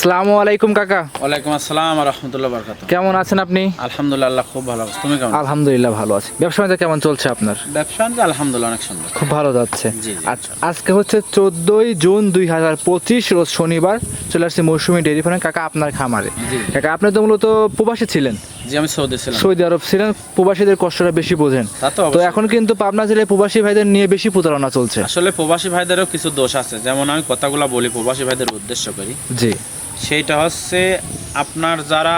আসসালামু আলাইকুম কাকা। ওয়ালাইকুম আসসালাম রহমতুল্লাহ বরকাত কেমন আছেন আপনি? আলহামদুলিল্লাহ খুব ভালো আছি। তুমি কেমন? আলহামদুলিল্লাহ ভালো আছি। ব্যবসা বাণিজ্য কেমন চলছে আপনার? ব্যবসা বাণিজ্য আলহামদুলিল্লাহ অনেক সুন্দর। খুব ভালো যাচ্ছে। আজ- আজকে হচ্ছে চোদ্দই জুন দুই হাজার পঁচিশ রোজ শনিবার। চলে আসছে মৌসুমী ডেয়ারি ফার্মে। কাকা আপনার খামারে। কাকা আপনি তো মূলত প্রবাসী ছিলেন? জি আমি সৌদি ছিলাম। সৌদি আরব ছিলেন। প্রবাসীদের কষ্টটা বেশি বোঝেন। তো এখন কিন্তু পাবনা জেলায় প্রবাসী ভাইদের নিয়ে বেশি প্রতারণা চলছে। আসলে প্রবাসী ভাইদেরও কিছু দোষ আছে। যেমন আমি কথাগুলো বলি প্রবাসী ভাইদের উদ্দেশ্য করি। জি। সেইটা হচ্ছে আপনার যারা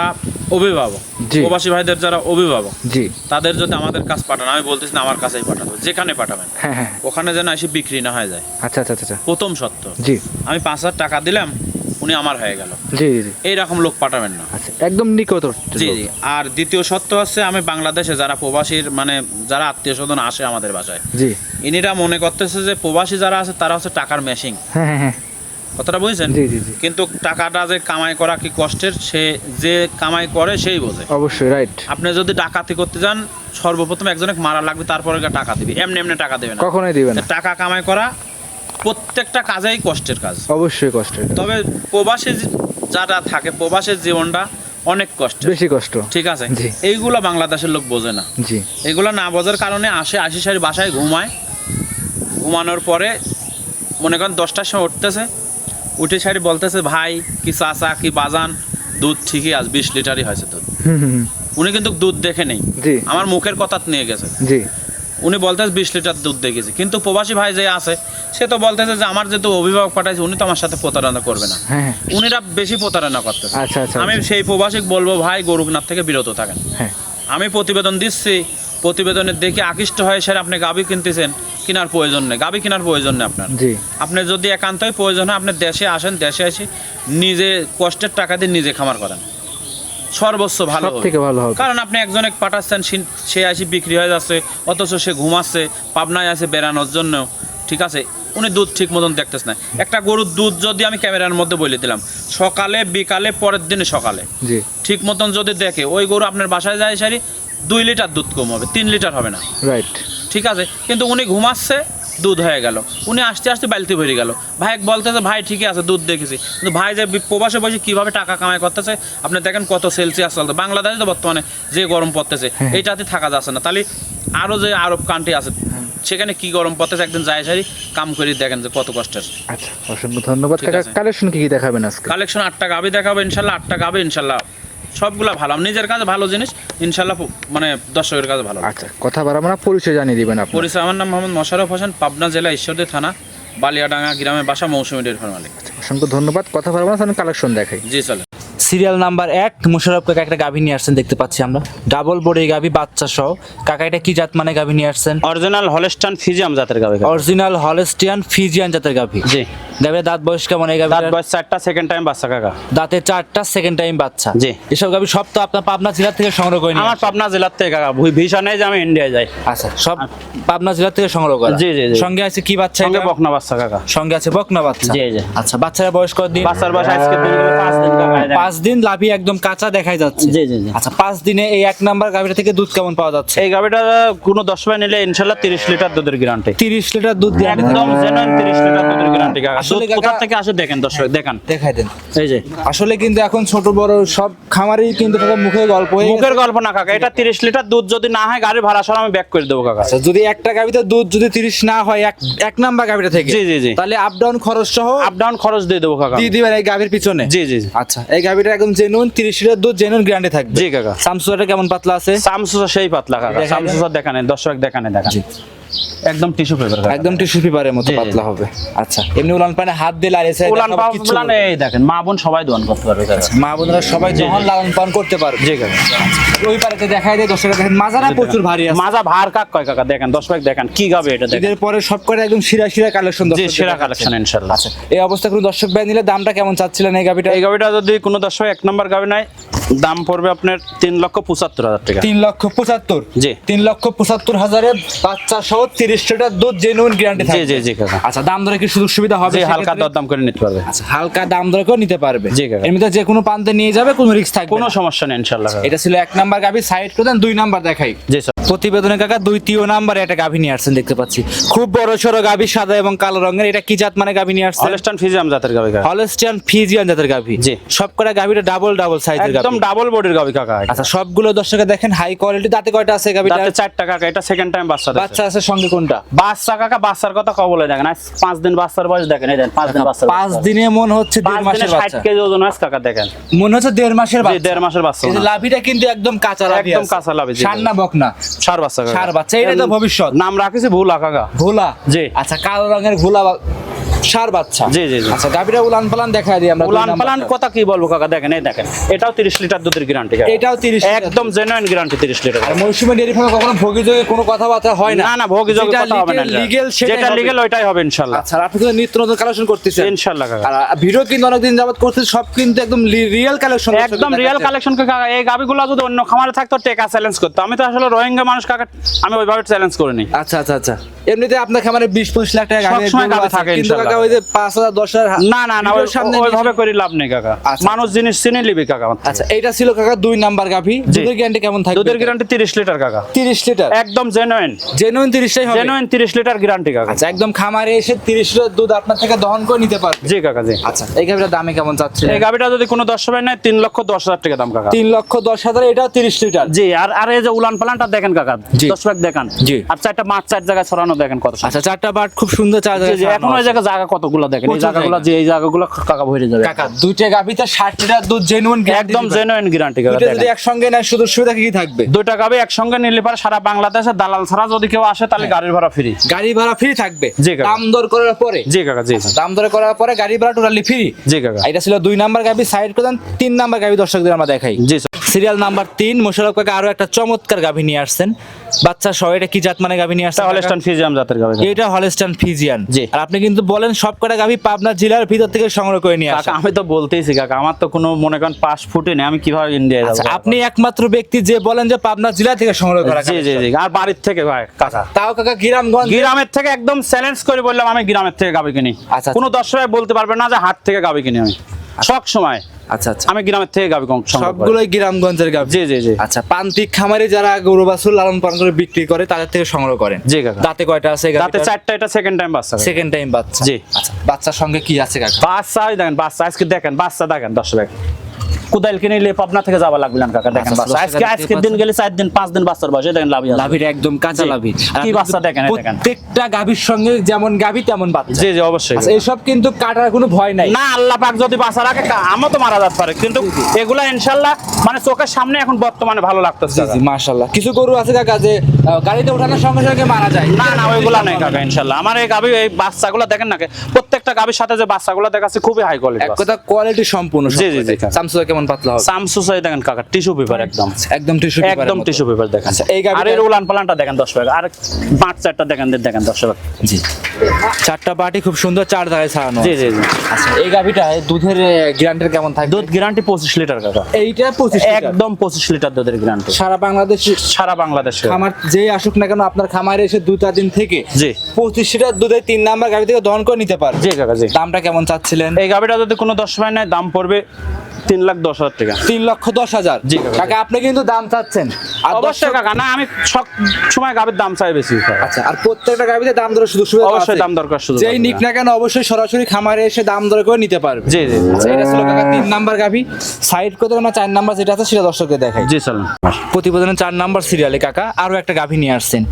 অভিভাবক। প্রবাসী ভাইদের যারা অভিভাবক জি। তাদের যদি আমাদের কাছে পাঠান আমি বলতেছি না আমার কাছেই পাঠাবো যেখানে পাঠাবেন। হ্যাঁ হ্যাঁ ওখানে যেন এসে বিক্রি না হয়ে যায়। আচ্ছা আচ্ছা আচ্ছা প্রথম সত্য। জি। আমি পাঁচ হাজার টাকা দিলাম উনি আমার হয়ে গেল। জি জি এইরকম লোক পাঠাবেন না। আচ্ছা একদম নিকট জি জি। আর দ্বিতীয় সত্য হচ্ছে আমি বাংলাদেশে যারা প্রবাসীর মানে যারা আত্মীয় স্বজন আসে আমাদের বাসায় জি। ইনিরা মনে করতেছে যে প্রবাসী যারা আছে তারা হচ্ছে টাকার মেশিং হ্যাঁ হ্যাঁ হ্যাঁ। কথাটা বুঝছেন? জি জি জি। কিন্তু টাকাটা যে কামাই করা কি কষ্টের সে যে কামাই করে সেই বোঝে। অবশ্যই রাইট আপনি যদি ডাকাতি করতে যান সর্বপ্রথম একজনের মারা লাগবে তারপরে টাকা দিবে। এমনি এমনি টাকা দেবে না। কখনোই দিবে না। টাকা কামাই করা প্রত্যেকটা কাজেই কষ্টের কাজ। অবশ্যই কষ্টের তবে প্রবাসী যারা থাকে প্রবাসের জীবনটা অনেক কষ্ট বেশি কষ্ট। ঠিক আছে। এইগুলো বাংলাদেশের লোক বোঝে না। জি। এগুলো না বোঝার কারণে আসে আশি সারি বাসায় ঘুমায়। ঘুমানোর পরে মনে করেন দশটার সময় উঠতেছে উঠে সারি বলতেছে ভাই কি চাচা কি বাজান? দুধ ঠিকই আজ বিশ লিটারই হয়েছে দুধ। উনি কিন্তু দুধ দেখে নেই। আমার মুখের কথা নিয়ে গেছে। জি। উনি বলতেছে বিশ লিটার দুধ দেখেছি কিন্তু প্রবাসী ভাই যে আছে সে তো বলতেছে যে আমার যেহেতু অভিভাবক পাঠাইছে উনি তো আমার সাথে প্রতারণা করবে না। হ্যাঁ হ্যাঁ। উনিরা বেশি প্রতারণা করতেছে। আচ্ছা আচ্ছা আমি সেই প্রবাসী বলব ভাই গরুকনাথ থেকে বিরত থাকেন। হ্যাঁ। আমি প্রতিবেদন দিচ্ছি প্রতিবেদনের দেখে আকৃষ্ট হয়ে স্যার আপনি গাবি কিনতেছেন কেনার প্রয়োজন নেই। গাবি কেনার প্রয়োজন নেই আপনার। জি। আপনি যদি একান্তই প্রয়োজন হয় আপনি দেশে আসেন দেশে এসে নিজে কষ্টের টাকা দিয়ে নিজে খামার করেন। সর্বোচ্চ ভালো থেকে ভালো হবে। কারণ আপনি একজনে পাঠাচ্ছেন সে- সে আসি বিক্রি হয়ে যাচ্ছে অথচ সে ঘুমাচ্ছে পাবনায় আছে বেড়ানোর জন্য ঠিক আছে? উনি দুধ ঠিক মতন দেখতেছে না। একটা গরুর দুধ যদি আমি ক্যামেরার মধ্যে বলে দিলাম সকালে বিকালে পরের দিনে সকালে। ঠিক মতন যদি দেখে ওই গরু আপনার বাসায় যায় সারি দুই লিটার দুধ কম হবে তিন লিটার হবে না। রাইট ঠিক আছে? কিন্তু উনি ঘুমাচ্ছে দুধ হয়ে গেল। উনি আসতে আসতে বালতি ভরে গেল। ভাই বলতেছে ভাই ঠিকই আছে দুধ দেখেছি। কিন্তু ভাই যে প্রবাসে বসে কীভাবে টাকা কামাই করতেছে আপনি দেখেন কত সেলসিয়াস চলতে বাংলাদেশে তো বর্তমানে যে গরম পড়তেছে এইটাতে থাকা যাচ্ছে না। তাহলে আরও যে আরব কান্ট্রি আছে সেখানে কি গরম পড়তেছে একদিন যায় সারি কাম করে দেখেন যে কত কষ্টের আচ্ছা অসংখ্য ধন্যবাদ। আছে। কালেকশন কি কি দেখাবেন আজকে? কালেকশন আটটা গাবি দেখাবো ইনশাল্লাহ আটটা গাবি ইনশাল্লাহ। সবগুলা ভালো। নিজের কাছে ভালো জিনিস ইনশাল্লাহ মানে দর্শকের কাছে ভালো। আচ্ছা কথা বাড়াবো না পরিচয় জানিয়ে দিবেন আপনি। পরিচয় আমার নাম মোহাম্মদ মোশারফ হোসেন পাবনা জেলা ঈশ্বরদী থানা বালিয়াডাঙ্গা গ্রামে বাসা মৌসুমী ডের ফার্মালি অসংখ্য ধন্যবাদ। কথা বাড়াবো না কালেকশন দেখাই। জি চলে সিরিয়াল নাম্বার এক মুশারফ কাকা একটা গাভী নিয়ে আসছেন দেখতে পাচ্ছি আমরা। ডাবল বডি গাভী বাচ্চা সহ। কাকা এটা কি জাত মানে গাভী নিয়ে আসছেন? অরিজিনাল হলেস্টান ফিজিয়াম জাতের গাবে অরিজিনাল হলেস্টিয়ান ফিজিয়ান জাতের গাভী। জি। গাভীর দাঁত বয়স কেমন এই গাভী দাঁত বয়স চারটা সেকেন্ড টাইম বাচ্চা কাকা। দাঁতে চারটা সেকেন্ড টাইম বাচ্চা। জি। এসব গাভী সব তো আপনার পাবনা জেলা থেকে সংগ্রহ করে নিয়ে আমার পাবনা জেলার থেকে কাকা ভিসা নেই যে আমি ইন্ডিয়া যাই। আচ্ছা সব পাবনা জেলা থেকে সংগ্রহ করা। জি, জি। সঙ্গে আছে কি বাচ্চা সঙ্গে এটা? বকনা বাচ্চা কাকা। সঙ্গে আছে বকনা বাচ্চা। জি, জি। আচ্ছা বাচ্চারা বয়স কত দিন বাচ্চার বয়স আজকে দিন গেলে দিন কাকা এই দেখেন। পাঁচ দিন লাভি একদম কাঁচা দেখাই যাচ্ছে। জি, জি। আচ্ছা পাঁচ দিনে এই এক নাম্বার গাভীটা থেকে দুধ কেমন পাওয়া যাচ্ছে? এই গাবিটা কোনো দশ ভাই নিলে ইনশাল্লাহ তিরিশ লিটার দুধের গ্যারান্টি তিরিশ লিটার দুধ দিয়ে একদম জেনুইন তিরিশ লিটার দুধের গ্যারান্টি আসলে কোথা থেকে আসে দেখেন দর্শক দেখেন। দেখাই দেন। এই যে। আসলে কিন্তু এখন ছোট বড় সব খামারই কিন্তু কাকা মুখে গল্প হয়ে মুখের গল্প না কাকা। এটা তিরিশ লিটার দুধ যদি না হয় গাড়ি ভাড়া সব আমি ব্যাক করে দেবো কাকা। আচ্ছা যদি একটা গাভিতে দুধ যদি তিরিশ না হয় এক এক নাম্বার গাভিটা থেকে জি, জি, জি। তাহলে আপ ডাউন খরচ সহ আপ ডাউন খরচ দিয়ে দেবো কাকা। দিয়ে দিবেন এই গাভির পিছনে? জি জি জি। আচ্ছা এই গাভিটা একদম জেনুইন তিরিশ লিটার দুধ জেনুইন গ্যারান্টি থাকবে। জি কাকা। সামসুসাটা কেমন পাতলা আছে? সামসুসা সেই পাতলা কাকা। সামসুসা দেখানে। দর্শক দেখানে দেখান। একদম টিস্যু পেপার একদম টিস্যু পেপারের মতো। পাতলা হবে। আচ্ছা এমনি উলান পানে হাত দিয়ে লাড়িয়েছে উলান পালান এই দেখেন মা বোন সবাই দোয়ান করতে পারবে কাকা। মা বোনেরা সবাই যখন লালন পালন করতে পারবে। জি কাকা। ওই পারেতে দেখাই দেয় দেখেন মাজারা প্রচুর ভারী আছে। মাজা ভার কাক কয় কাকা? দেখেন দর্শক দেখেন কি গাবে এটা দেখেন। ঈদের পরে সব করে একদম শিরা শিরা কালেকশন জি সেরা কালেকশন ইনশাল্লাহ। আচ্ছা এই অবস্থা কোনো দর্শক ভাই নিলে দামটা কেমন চাচ্ছিলেন এই গাভিটা এই গাবিটা যদি কোনো দর্শক এক নম্বর গাবি নাই দাম পড়বে আপনার তিন লক্ষ পঁচাত্তর হাজার টাকা। তিন লক্ষ পঁচাত্তর? জি। তিন লক্ষ পঁচাত্তর হাজারে বাচ্চা সহ তিরিশ লিটার দুধ জেনুইন গ্যারান্টি জি জি জি কাকা। আচ্ছা দাম দরে কি সুযোগ সুবিধা হবে হালকা দর দাম করে নিতে পারবে। আচ্ছা হালকা দাম দরে করে নিতে পারবে। জি, কাকা। এমনিতে যে কোনো প্রান্তে নিয়ে যাবে কোনো রিস্ক থাকবে কোনো সমস্যা নেই ইনশাল্লাহ এটা ছিল এক নাম্বার গাবি সাইড করে দেন দুই নাম্বার দেখাই। জি প্রতিবেদনে কাকা দ্বিতীয় নাম্বারে একটা গাভী নিয়ে আসছেন দেখতে পাচ্ছি। খুব বড় সড়ো গাভী সাদা এবং কালো রঙের। এটা কি জাত মানে গাভী নিয়ে আসছেন? হলস্টান ফিজিয়াম জাতের গাবি কাকা। হলস্টিয়ান ফিজিয়ান জাতের গাভী। জি। সব কটা গাভীটা ডাবল ডাবল সাইজের গাভী। একদম ডাবল বডির গাবি কাকা। আচ্ছা সবগুলো দর্শকে দেখেন হাই কোয়ালিটি দাঁতে কয়টা আছে গাভীটা? দাঁতে চারটা কাকা এটা সেকেন্ড টাইম বাচ্চা। বাচ্চা আছে সঙ্গে কোনটা? বাচ্চা কাকা বাচ্চার কথা কবলে দেখেন। আজ পাঁচ দিন বাচ্চার বয়স দেখেন এই দেন পাঁচ দিন বাচ্চার পাঁচ দিনে মনে হচ্ছে দেড় মাসের বাচ্চা। কেজি ওজন আছে কাকা দেখেন। মনে হচ্ছে দেড় মাসের বাচ্চা। দেড় মাসের বাচ্চা এই লাভিটা কিন্তু একদম কাঁচা লাভি একদম কাঁচা লাভি, জি, ষাঁড় না বকনা। সার বাচ্চা কাকা। বাচ্চা, এটাই তো ভবিষ্যৎ। নাম রাখেছে ভুলা কাকা ভোলা জি। আচ্ছা কালো রঙের ভোলা ষাঁড় বাচ্চা। জি, জি। আচ্ছা গাভীটা উলান পালান দেখা দিই আমরা উলান পালান কথা কি বলব কাকা? দেখেন এই দেখেন এটাও তিরিশ লিটার দুধের গ্যারান্টি এটাও 30 একদম জেনুইন গ্যারান্টি তিরিশ লিটার। আর মৌসুমী ফার্মে কখনো কোনো কথাবার্তা হয় না। না না কথা হবে না। লিগেল যেটা লিগেল ওইটাই হবে ইনশাল্লাহ। আচ্ছা আপনি কিন্তু নিত্য নতুন কালেকশন করতেছেন। ইনশাল্লাহ কাকা। আর ভিডিও কিন্তু অনেকদিন যাবত করতেছে সব কিন্তু একদম রিয়েল কালেকশন একদম রিয়েল কালেকশন কাকা এই গাবিগুলো যদি অন্য খামারে থাকতো টেকা চ্যালেঞ্জ করতো। আমি তো আসলে রোহিঙ্গা মানুষ কাকা আমি ওইভাবে চ্যালেঞ্জ করিনি। আচ্ছা আচ্ছা আচ্ছা। এমনিতে আপনার খামারে বিশ পঁচিশ লাখ টাকা থাকে কিন্তু কাকা ওই যে পাঁচ হাজার দশ হাজার না না না ওই- সামনে ওইভাবে করে লাভ নেই কাকা। আচ্ছা। মানুষ জিনিস চিনে নিবি কাকা। আচ্ছা এইটা ছিল কাকা দুই নাম্বার গাভী। দুধের গ্যারান্টি কেমন থাকবে? দুধের গ্যারান্টি তিরিশ লিটার কাকা। তিরিশ লিটার? একদম জেনুইন জেনুইন তিরিশটাই হবে? জেনুইন তিরিশ লিটার গ্যারান্টি কাকা। আচ্ছা একদম খামারে এসে তিরিশ লিটার দুধ আপনার থেকে দহন করে নিতে পারবে? জি কাকা জি। আচ্ছা এই গাভীটার দামে কেমন চাচ্ছে এই গাবিটা যদি কোনো দশ সময় নেয় তিন লক্ষ দশ হাজার টাকা দাম কাকা। তিন লক্ষ দশ হাজার এটাও তিরিশ লিটার? জি আর আর এই যে উলান পালানটা দেখেন কাকা। দশ ভাগ দেখান। জি। আর চারটা মাছ চার জায়গায় ছড়ানো দেখেন কত আচ্ছা চারটা বাট খুব সুন্দর চার জি, জি, এখন ওই জায়গায় জায়গা কতগুলো দেখেন? এই জায়গাগুলো যে এই জায়গাগুলো কাকা ভরে যাবে। কাকা দুইটা গাভীতে ষাট লিটার দুধ জেনুইন একদম জেনুইন গ্যারান্টি কাকা দুইটা যদি। একসঙ্গে নেয় সুযোগ সুবিধা কি থাকবে? দুইটা গাবি একসঙ্গে নিলে পারে সারা বাংলাদেশে দালাল ছাড়া যদি কেউ আসে তাহলে গাড়ির ভাড়া ফ্রি গাড়ি ভাড়া ফ্রি থাকবে। দাম দর করার পরে। জি কাকা জি। দাম দর করার পরে গাড়ি ভাড়া টোটালি ফ্রি জি কাকা। এটা ছিল দুই নাম্বার গাভি সাইড করে দেন তিন নাম্বার গাভি দর্শকদের আমরা দেখাই। জি স্যার। সিরিয়াল নাম্বার তিন মোশারফ কাকা আরও একটা চমৎকার গাভি নিয়ে আসছেন। বাচ্চা সহ এটা কি জাত মানে গাভি নিয়ে আসছেন তাহলে কাকা? স্টান ফিজিয়াম জাতের কাকা। এটা হলস্টান ফিজিয়ান জি। আর আপনি কিন্তু বলেন সব কটা গাভি পাবনা জেলার ভিতর থেকে সংগ্রহ করে নিয়ে আসেন। আমি তো বলতেইছি কাকা আমার তো কোনো মনে করেন পাস ফুটে নেই আমি কীভাবে ইন্ডিয়া আচ্ছা যাব আপনি একমাত্র ব্যক্তি যে বলেন যে পাবনা জেলা থেকে সংগ্রহ করা জি জি জি আর বাড়ির থেকে ভাই কাকা। তাও কাকা গ্রামগঞ্জ? গ্রামের থেকে একদম চ্যালেঞ্জ করে বললাম আমি গ্রামের থেকে গাবি কিনি। আচ্ছা, কোনো দর্শক বলতে পারবে না যে হাট থেকে গাবি কিনি আমি। সব সময়। আচ্ছা আচ্ছা। আমি গ্রামের থেকে গাবি। সবগুলোই গ্রামগঞ্জের গাভি। জি জি জি। আচ্ছা প্রান্তিক খামারে যারা গরু বাছুর লালন পালন করে বিক্রি করে তাদের থেকে সংগ্রহ করেন? জি কাকা। দাঁতে কয়টা আছে দাঁতে চারটা এটা সেকেন্ড টাইম বাচ্চা সেকেন্ড টাইম বাচ্চা। জি। আচ্ছা বাচ্চার সঙ্গে কি আছে কাকা? বাচ্চা দেখেন বাচ্চা আজকে দেখেন বাচ্চা দেখেন দশ টাকা কুদাইল কিনে নিলে পাবনা থেকে যাওয়া লাগবে না কাকা দেখেন আচ্ছা, বাচ্চা। আজকে আজকের দিন গেলে চার দিন পাঁচ দিন বাচ্চার বয়সে দেখেন লাভিটা একদম কাঁচা লাভি। কি বাচ্চা দেখেন, দেখেন। প্রত্যেকটা গাভীর সঙ্গে যেমন গাভী তেমন বাচ্চা। জি জি অবশ্যই। আচ্ছা এসব কিন্তু কাটার কোনো ভয় নাই। না আল্লাহ পাক যদি বাঁচা রাখে তো মারা যেতে পারে। কিন্তু এগুলা ইনশাল্লাহ মানে চোখের সামনে এখন বর্তমানে ভালো লাগতেছে জি জি মাশাআল্লাহ। কিছু গরু আছে কাকা যে গাড়িতে ওঠানোর সঙ্গে সঙ্গে মারা যায়। না না ওইগুলা নেই কাকা ইনশাল্লাহ। আমার এই গাভি এই বাচ্চাগুলো দেখেন না প্রত্যেকটা গাভির সাথে যে বাচ্চাগুলো দেখাচ্ছে খুবই হাই এক কোয়ালিটি কথা কোয়ালিটি সম্পূর্ণ জি, জি, জি। সামসুদা কেমন পাতলা হবে। সামসু সাই দেখেন কাকা টিস্যু পেপার একদম। একদম টিস্যু একদম টিস্যু পেপার দেখেন। আচ্ছা, এই আর এর উলান পালানটা দেখেন দশ টাকা। আর পাঁচ চারটা দেখেন দেখেন দশ টাকা। জি। চারটা পার্টি খুব সুন্দর চার ছাড়ানো জি জি জি। আচ্ছা এই গাভীটা দুধের গ্যারান্টি কেমন থাকবে দুধ গ্যারান্টি পঁচিশ লিটার কাকা। এইটা পঁচিশ একদম একদম পঁচিশ লিটার দুধের গ্যারান্টি সারা বাংলাদেশ সারা বাংলাদেশে। খামার যেই আসুক না কেন আপনার খামারে এসে দু চার দিন থেকে জি। পঁচিশ লিটার দুধে তিন নাম্বার গাড়ি থেকে দহন করে নিতে পারবে। জি কাকা জি। দামটা কেমন চাচ্ছিলেন? এই গাভিটা যদি কোনো দশ সময় নেয় দাম পড়বে তিন লাখ দশ হাজার টাকা। তিন লক্ষ দশ হাজার? জি, কাকা। আপনি কিন্তু দাম চাচ্ছেন। অবশ্যই কাকা না আমি সব সময় দাম চাই বেশি। আচ্ছা আর প্রত্যেকটা গাড়িতে দাম সুযোগ সুবিধা অবশ্যই দাম দরকার শুধু যেই নিক না কেন অবশ্যই সরাসরি খামারে এসে দাম দর করে নিতে পারবে। জি জি। আচ্ছা এটা ছিল কাকা তিন নাম্বার গাভি। সাইড করতে না চার নাম্বার যেটা আছে সেটা দর্শককে দেখাই। জি চলুন। প্রতিবেদনের চার নাম্বার সিরিয়ালে কাকা আরও একটা গাভী নিয়ে আসছেন।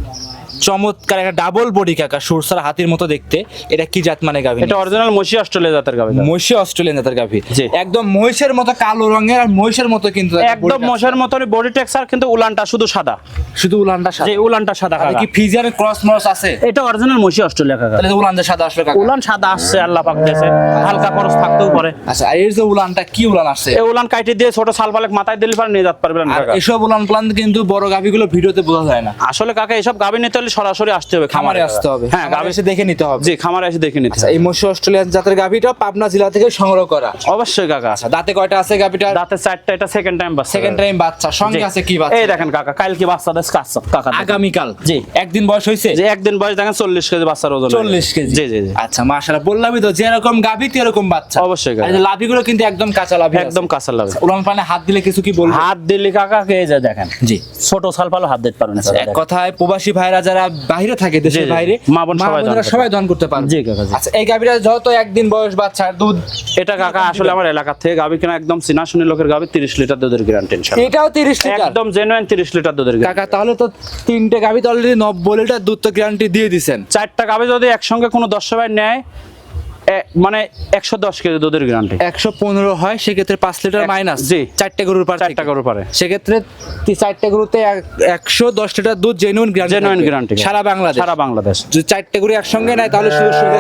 চমৎকার একটা ডাবল বডি কাকা সুরসার হাতির মতো দেখতে। এটা কি জাত মানে গাভী? এটা অরিজিনাল মসি অস্ট্রেলিয়া জাতের গাভি। মহিষী অস্ট্রেলিয়ান জাতের গাভী। একদম মহিষের মতো কালো রঙের আর মহিষের মতো কিন্তু একদম মশার মতনই বডি টেক্সচার কিন্তু উলানটা শুধু সাদা। শুধু উলানটা যে সাদা উলানটা সাদা কাকা। কি ফিজিয়ার ক্রস মরস আছে। এটা অরিজিনাল মসি অস্ট্রেলিয়া কাকা। তাহলে উলানটা সাদা আসবে কাকা। উলান সাদা আসছে আল্লাহ পাক দিয়েছে। হালকা খরচ থাকতেও পারে। আচ্ছা এর যে উলানটা কি উলান আসছে? এই উলান কাইটে দিয়ে ছোট সালপালেক মাথায় দিলে পারে নিয়ে যেতে পারবেন কাকা। এসব উলান প্লান কিন্তু বড় গাভীগুলো ভিডিওতে বোঝা যায় না। আসলে কাকা এসব গাভি নিতে হলে সরাসরি আসতে হবে খামারে আসতে হবে। হ্যাঁ গাভী এসে দেখে নিতে হবে। জি খামারে এসে দেখে নিতে আচ্ছা এই মৎস্য অস্ট্রেলিয়ান জাতের গাভিটা পাবনা জেলা থেকে সংগ্রহ করা। অবশ্যই কাকা। আচ্ছা দাঁতে কয়টা আছে গাভিটা দাঁতে চারটা এটা সেকেন্ড টাইম বাচ্চা। সেকেন্ড টাইম বাচ্চা সঙ্গে আছে কি বাচ্চা? এই দেখেন কাকা কাল কি বাচ্চা দেশ কাকা দেখেন। আগামীকাল? জি। একদিন বয়স হয়েছে? যে একদিন বয়স দেখেন চল্লিশ কেজি বাচ্চার ওজন হয়ে চল্লিশ গেছে। কেজি? জি জি জি। আচ্ছা মাশাআল্লাহ বললামই তো যেরকম গাভি এরকম বাচ্চা। অবশ্যই কাকা। আর এই যে লাভিগুলো কিন্তু একদম কাঁচা লাভি একদম কাঁচা লাগে উলান পানে হাত দিলে কিছু কি বলব হাত দিলে কাকা কে যে দেখেন। জি। ছোট সাল পালো হাত দিতে পারবেন এক কথায় প্রবাসী ভাইরা যারা বাইরে থাকে দেশের। বাইরে মা বোন সবাই বোনেরা দান সবাই দান করতে পারে জি, কাকা। আচ্ছা এই গাবিরা যত একদিন বয়স বাচ্চা দুধ এটা কাকা আসলে আমার এলাকা থেকে গাবি কিনা একদম চিনা শুনে লোকের গাবি তিরিশ লিটার দুধের গ্যারান্টি এটাও তিরিশ লিটার? একদম জেনুইন তিরিশ লিটার দুধের কাকা তাহলে তো তিনটে গাভী তো অলরেডি নব্বই লিটার দুধ তো গ্যারান্টি দিয়ে দিবেন চারটা গাবি যদি একসঙ্গে কোনো দশ সবাই নেয় মানে একশো দশ কেজি দুধের গ্যারান্টি একশো পনেরো হয় সেক্ষেত্রে পাঁচ লিটার মাইনাস জি। চারটে গরুর পার চারটা গরু পারে। সেক্ষেত্রে চারটে গরুতে একশো দশ লিটার দুধ জেনুইন জেনুইন গ্যারান্টি সারা বাংলাদেশ। সারা বাংলাদেশ। যদি চারটে গরু একসঙ্গে নেয় তাহলে সুযোগ সুবিধা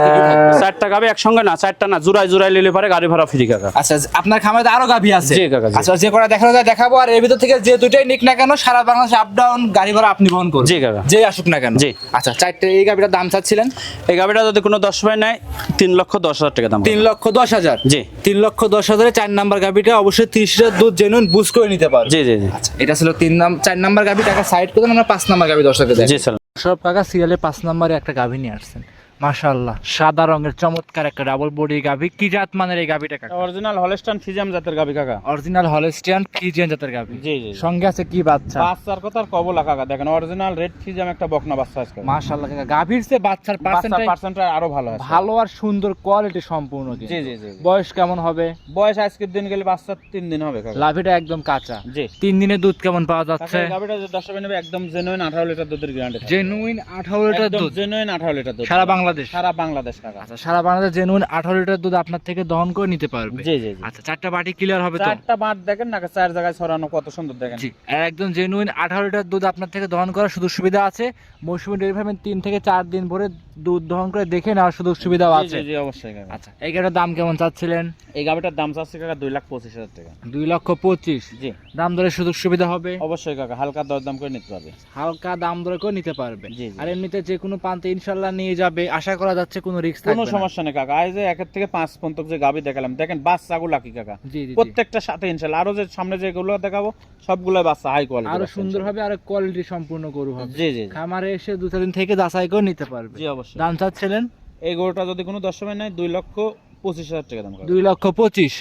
চারটা গাবি একসঙ্গে না চারটা না জুড়াই জুড়াই নিলে পারে গাড়ি ভাড়া ফ্রি কাকা। আচ্ছা আপনার খামারে আরও গাভি আছে? জি, কাকা, আচ্ছা যে কটা দেখানো যায় দেখাবো। আর এর ভিতর থেকে যে দুটাই নিক না কেন সারা বাংলাদেশ আপ ডাউন গাড়ি ভাড়া আপনি বহন করুন। জি, কাকা। যে আসুক না কেন। জি। আচ্ছা চারটে এই গাভিটার দাম চাচ্ছিলেন? এই গাবিটা যদি কোনো দশ সবাই নেয় তিন লক্ষ দশ হাজার টাকা দাম তিন লক্ষ দশ হাজার? জি। তিন লক্ষ দশ হাজারে চার নাম্বার গাভিটা অবশ্যই তিরিশ লিটার দুধ জেনুইন বুঝ করে নিতে পারবে। জি জি জি। আচ্ছা এটা ছিল তিন নাম চার নাম্বার গাভি টাকা সাইড করে আমরা পাঁচ নাম্বার গাভি দর্শকের জি স্যার সব টাকা সিরিয়ালে পাঁচ নাম্বারে একটা গাভি নিয়ে আসছেন। মাশাআল্লাহ। সাদা রঙের চমৎকার একটা ডাবল বডি গাভি। কি জাত মানের এই গাভিটা কাকা? অরিজিনাল হলস্টান ফিজিয়াম জাতের গাবি কাকা। অরিজিনাল হলস্টিয়ান ফ্রিজিয়ান জাতের গাভি। জি, জি। সঙ্গে আছে কি বাচ্চা? বাচ্চার কথা কবলা কাকা। দেখেন অরিজিনাল রেড ফিজিয়াম একটা বকনা বাচ্চা আজকে। মাশাআল্লাহ কাকা। গাভির চেয়ে বাচ্চার বাচ্চার পার্সেন্টেজ আরও ভালো আছে। ভালো আর সুন্দর কোয়ালিটি সম্পূর্ণ জি জি জি বয়স কেমন হবে? বয়স আজকের দিন গেলে বাচ্চার তিন দিন হবে কাকা। লাভিটা একদম কাঁচা। জি। তিন দিনে দুধ কেমন পাওয়া যাচ্ছে? যে দশ নেবে একদম জেনুইন আঠারো লিটার দুধের গ্যারান্টি জেনুইন আঠারো লিটার দুধ। জেনুইন আঠারো লিটার দুধ। সারা বাংলাদেশ। সারা বাংলাদেশ কাকা। আচ্ছা সারা বাংলাদেশ জেনুইন আঠারো লিটার দুধ আপনার থেকে দহন করে নিতে পারবে। জি জি আচ্ছা চারটা বাটি ক্লিয়ার হবে তো? চারটা বাট দেখেন না চার জায়গায় ছড়ানো কত সুন্দর দেখেন। জি একদম জেনুইন আঠারো লিটার দুধ আপনার থেকে দহন করার সুযোগ সুবিধা আছে। মৌসুমী ডেয়ারি ফার্মে তিন থেকে চার দিন ভরে দুধ দহন করে দেখে নেওয়ার সুযোগ সুবিধাও আছে। জি জি অবশ্যই কাকা। আচ্ছা এই গাড়িটার দাম কেমন চাচ্ছিলেন? এই গাবিটার দাম চাচ্ছে কাকা দুই লাখ পঁচিশ হাজার টাকা। দুই লক্ষ পঁচিশ। জি। দাম দরের সুযোগ সুবিধা হবে? অবশ্যই কাকা হালকা দর দাম করে নিতে পারবে। হালকা দাম দরে করে নিতে পারবে। আর এমনিতে যে কোনো প্রান্তে ইনশাল্লাহ নিয়ে যাবে আশা করা যাচ্ছে কোনো রিস্ক কোনো সমস্যা নেই কাকা। আজ যে একের থেকে পাঁচ পর্যন্ত যে গাবি দেখালাম দেখেন বাচ্চাগুলা কি কাকা। প্রত্যেকটা সাথে ইনশাল্লাহ। আরও যে সামনে যেগুলো দেখাবো সবগুলো বাচ্চা হাই কোয়ালিটি আরও সুন্দর হবে আর কোয়ালিটি সম্পূর্ণ গরু হবে। জি জি। খামারে এসে দু চার দিন থেকে যাচাই করে নিতে পারবে। জি অবশ্যই। দাম চাচ্ছিলেন? এই গরুটা যদি কোনো দশ সময় নেয় দুই লক্ষ পঁচিশ হাজার টাকা দাম দুই লক্ষ পঁচিশ।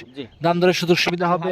দাম দরের সুযোগ সুবিধা হবে।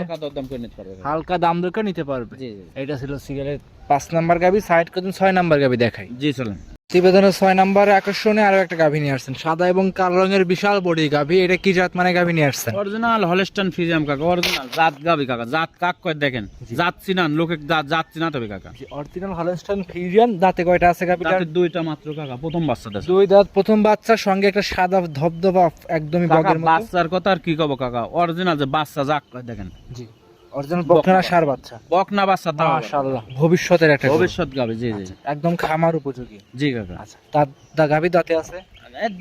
হালকা দাম করে দর করে নিতে পারবে। এটা ছিল সিগারেট পাঁচ নাম্বার গাবি সাইড করুন ছয় নাম্বার গাবি দেখাই। জি চলেন। প্রতিবেদনের ছয় নাম্বারে আকর্ষণে আরও একটা গাভী নিয়ে আসছেন। সাদা এবং কালো রঙের বিশাল বডি গাভী। এটা কি জাত মানে গাভী নিয়ে আসছেন? অরিজিনাল হলস্টান ফিজিয়াম কাকা অরিজিনাল। জাত কাকা জাত কাক কয় দেখেন? জাত চিনান লোকে জাত জাত চিনাতে হবে কাকা। অরিজিনাল দাঁতে কয়টা আছে তাতে দুইটা মাত্র কাকা প্রথম বাচ্চা দুই দাঁত প্রথম বাচ্চার সঙ্গে একটা সাদা ধবধবা একদমই মতো। বাচ্চার কথা আর কি কব কাকা? অরিজিনাল যে বাচ্চা যাক কয় দেখেন। জি। অরিজিনাল বকনা সার বাচ্চা। বকনা বাচ্চা তাও মাশাআল্লাহ। ভবিষ্যতের একটা ভবিষ্যৎ গাবি জি জি। একদম খামার উপযোগী। জি কাকা। আচ্ছা তার দা গাভী দাঁতে আছে?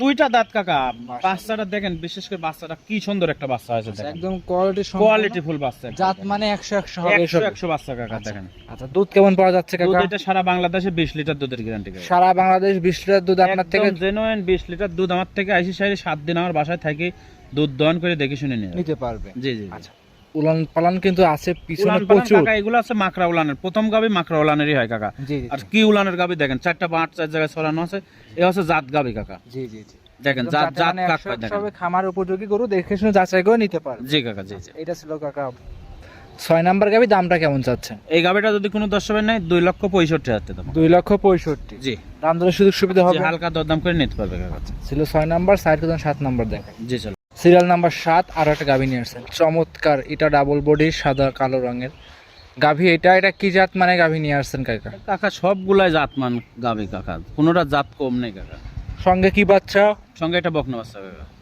দুইটা দাঁত কাকা। বাচ্চাটা দেখেন বিশেষ করে বাচ্চাটা কি সুন্দর একটা বাচ্চা হয়েছে একদম কোয়ালিটি কোয়ালিটি ফুল বাচ্চা। জাত মানে একশো একশো হবে একশো এসব। বাচ্চা কাকা দেখেন। আচ্ছা দুধ কেমন পাওয়া যাচ্ছে দুধ এটা সারা বাংলাদেশে বিশ লিটার দুধের গ্যারান্টি সারা বাংলাদেশ বিশ লিটার দুধ আপনার থেকে জেনুইন বিশ লিটার দুধ আমার থেকে আইসি সাইডে সাত দিন আমার বাসায় থাকে দুধ দহন করে দেখে শুনে নিয়ে নিতে পারবে। জি জি। আচ্ছা উলান পালান কিন্তু আছে পিছনে প্রচুর। কাকা এগুলো আছে মাকড়া উলানের। প্রথম গাবি মাকড়া উলানেরই হয় কাকা। আর কি উলানের গাবি দেখেন? চারটা চার জায়গায় ছড়ানো আছে। এ হচ্ছে জাত গাবি কাকা। জি জি জি। দেখেন জাত জাত মানে কাক একশো কয় একশো দেখেন। হবে, খামার উপযোগী গরু দেখে শুনে যাচাই করে নিতে পারবে। জি কাকা জি জি। এটা ছিল কাকা। ছয় নাম্বার গাবি দামটা কেমন চাচ্ছেন? এই গাবিটা যদি কোনো দর্শকের নেয় দুই লক্ষ পঁয়ষট্টি হাজার দাম। দুই লক্ষ পঁয়ষট্টি। জি। দাম দরের সুযোগ সুবিধা হবে। হালকা দরদাম করে নিতে পারবে কাকা। ছিল ছয় নাম্বার সাইড করুন সাত নাম্বার দেখেন। জি চলো। সিরিয়াল নাম্বার সাত আর একটা গাভী নিয়ে আসছেন। চমৎকার এটা ডাবল বডি সাদা কালো রঙের। গাভী এটা এটা কি জাত মানে গাভী নিয়ে আসছেন কাকা? কাকা সবগুলাই জাত মান গাভী কাকা। কোনোটা জাত কম নেই কাকা। সঙ্গে কি বাচ্চা? সঙ্গে এটা বকনা বাচ্চা কাকা।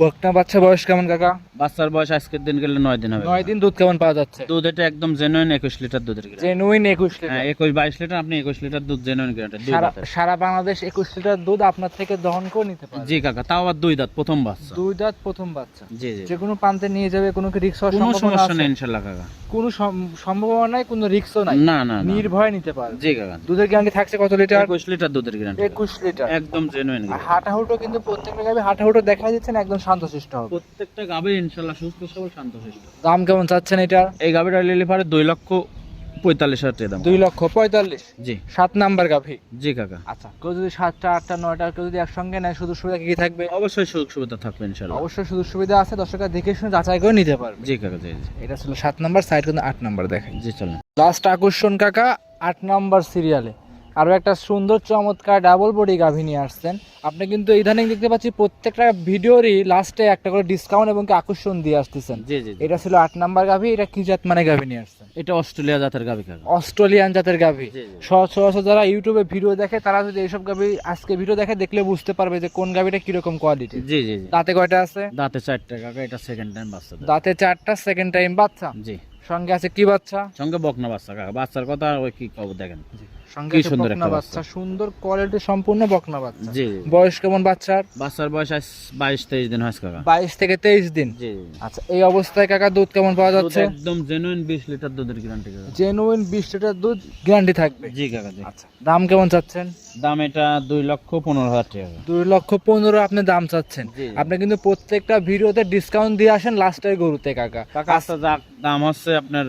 বকনা বাচ্চা বয়স কেমন কাকা? বাচ্চার বয়স আজকের দিন গেলে নয় দিন হবে। নয় দিন দুধ কেমন পাওয়া যাচ্ছে? দুধ এটা একদম জেনুইন একুশ লিটার দুধের জেনুইন একুশ হ্যাঁ লিটার একুশ বাইশ লিটার আপনি একুশ লিটার দুধ জেনুইন গ্যারান্টি সারা বাংলাদেশ একুশ লিটার দুধ আপনার থেকে দহন করে নিতে পারে জি কাকা তাও আবার দুই দাঁত প্রথম বাচ্চা। দুই দাঁত প্রথম বাচ্চা। জি জি। যে কোনো প্রান্তে নিয়ে যাবে কোনো কি রিক্স কোনো সমস্যা নেই ইনশাল্লাহ কাকা। কোনো সম- সম্ভাবনা নাই কোনো রিস্কও নাই। না না নির্ভয় নিতে পারবে। জি কাকা। দুধের গ্যারান্টি থাকছে কত লিটার? একুশ লিটার দুধের গ্যারান্টি। একুশ লিটার। একদম জেনুইন হাঁটাহুটো কিন্তু প্রত্যেকটা গাভি হাঁটাহুটো দেখা না একদম শান্তশিষ্ট হবে। প্রত্যেকটা গাবে ইনশাল্লাহ সুস্থ সবল শান্ত শিষ্ট দাম কেমন চাচ্ছেন এটার? এই গাবিটা লিলে পারে দুই লক্ষ পঁয়তাল্লিশ হাজার টাকা দাম। দুই লক্ষ পঁয়তাল্লিশ। জি। সাত নাম্বার গাভি। জি কাকা। আচ্ছা কেউ যদি সাতটা আটটা নয়টা কেউ যদি একসঙ্গে নেয় সুযোগ সুবিধা কি থাকবে? অবশ্যই সুযোগ সুবিধা থাকবে ইনশাল্লাহ অবশ্যই সুযোগ সুবিধা আছে দর্শকরা দেখে শুনে যাচাই করে নিতে পারবে। জি কাকা জি এটা ছিল সাত নাম্বার সাইড কিন্তু আট নাম্বার দেখাই জি চলেন। লাস্ট আকর্ষণ কাকা আট নাম্বার সিরিয়ালে আরও একটা সুন্দর চমৎকার ডাবল বডি গাভী নিয়ে আসছেন। আপনি কিন্তু ইদানিং দেখতে পাচ্ছি প্রত্যেকটা ভিডিওরই লাস্টে একটা করে ডিসকাউন্ট এবং আকর্ষণ দিয়ে আসতেছেন। জি জি। এটা ছিল আট নাম্বার গাভী এটা কি জাত মানে গাভী নিয়ে আসছেন? এটা অস্ট্রেলিয়া জাতের কাকা। অস্ট্রেলিয়ান জাতের গাভী। জি। যারা ইউটিউবে ভিডিও দেখে তারা যদি এইসব গাভী আজকে ভিডিও দেখে দেখলে বুঝতে পারবে যে কোন গাভীটা কীরকম কোয়ালিটি জি জি দাঁতে কয়টা আছে? দাঁতে চারটে কাকা এটা সেকেন্ড টাইম বাচ্চা দাঁতে চারটা সেকেন্ড টাইম বাচ্চা। জি। সঙ্গে আছে কি বাচ্চা? সঙ্গে বকনা বাচ্চা কাকা। বাচ্চার কথা ওই কি কব দেখেন। সঙ্গে সুন্দর একটা বাচ্চা সুন্দর কোয়ালিটি সম্পূর্ণ বকনা বাচ্চা। জি বয়স কেমন বাচ্চার? বাচ্চার বয়স বাইশ তেইশ দিন হয়েছে কাকা। বাইশ থেকে তেইশ দিন। জি আচ্ছা এই অবস্থায় কাকা দুধ কেমন পাওয়া যাচ্ছে? একদম জেনুইন বিশ লিটার দুধের গ্যারান্টি জেনুইন বিশ লিটার দুধ গ্যারান্টি থাকবে। জি কাকা জি। আচ্ছা দাম কেমন চাচ্ছেন? দাম এটা দুই লক্ষ পনেরো হাজার টাকা। দুই লক্ষ পনেরো আপনি দাম চাচ্ছেন। আপনি কিন্তু প্রত্যেকটা ভিডিওতে ডিসকাউন্ট দিয়ে আসেন লাস্টের গরুতে কাকা। কাকা আচ্ছা দাম হচ্ছে আপনার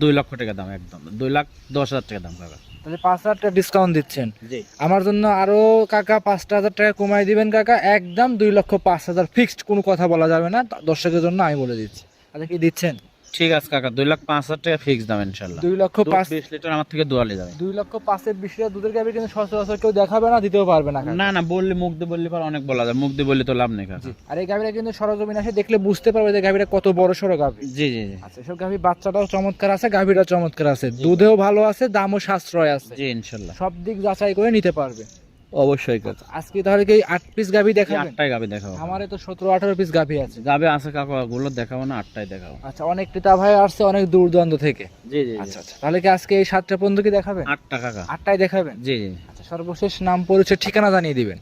দুই লক্ষ টাকা দাম একদম। দুই লাখ দশ হাজার টাকা দাম কাকা। তাহলে পাঁচ হাজার টাকা ডিসকাউন্ট দিচ্ছেন। জি। আমার জন্য আরও কাকা পাঁচটা হাজার টাকা কমাই দিবেন কাকা একদম দুই লক্ষ পাঁচ হাজার ফিক্সড কোনো কথা বলা যাবে না দর্শকের জন্য আমি বলে দিচ্ছি। তাহলে কি দিচ্ছেন? ঠিক আছে কাকা দুই লাখ পাঁচ হাজার টাকা ফিক্স দাম ইনশাল্লাহ দুই লক্ষ পাঁচ বিশ লিটার আমার থেকে দোয়ালে যাবে। দুই লক্ষ পাঁচের বিশ লিটার দুধের গাভি কিন্তু সচরাচর কেউ দেখাবে না দিতেও পারবে না না না বললে মুখ দিয়ে বললে পর অনেক বলা যায় মুখ দিয়ে বললে তো লাভ নেই কাকা। আর এই গাভিটা কিন্তু সরজমিন আসে দেখলে বুঝতে পারবে যে গাভিটা কত বড় সড়ো গাভি। জি জি জি। আচ্ছা এসব গাভি বাচ্চাটাও চমৎকার আছে গাভিটা চমৎকার আছে। দুধেও ভালো আছে দামও সাশ্রয় আছে। জি ইনশাল্লাহ সব দিক যাচাই করে নিতে পারবে। অবশ্যই কাকা। আজকে তাহলে কি আট পিস গাভি দেখাবেন? আটটাই গাভি দেখাবো। আমারে তো সতেরো আঠারো পিস গাভি আছে। গাভি আছে কাকা গুলো দেখাবো না আটটাই দেখাবো। আচ্ছা অনেক ক্রেতা ভাই আসছে অনেক দূর দূরান্ত থেকে। জি জি আচ্ছা আচ্ছা। তাহলে কি আজকে এই সাতটা পর্যন্ত কি দেখাবেন? আটটা কাকা। আটটাই দেখাবেন? জি জি। আচ্ছা সর্বশেষ নাম পরিচয় ঠিকানা জানিয়ে দিবেন।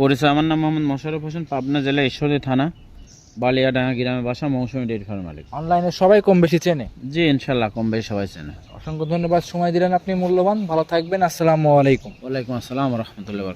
পরিচয় আমার নাম মোহাম্মদ মোশারফ হোসেন পাবনা জেলা ঈশ্বরী থানা। বালিয়াডাঙ্গা গ্রামের বাসা মৌসুমী ডেয়ারি ফার্ম মালিক। অনলাইনে সবাই কম বেশি চেনে? জি ইনশাল্লাহ কম বেশি সবাই চেনে। অসংখ্য ধন্যবাদ। সময় দিলেন আপনি মূল্যবান। ভালো থাকবেন। আসসালামু আলাইকুম। ওয়ালাইকুম আসসালাম রহমতুল্লাহ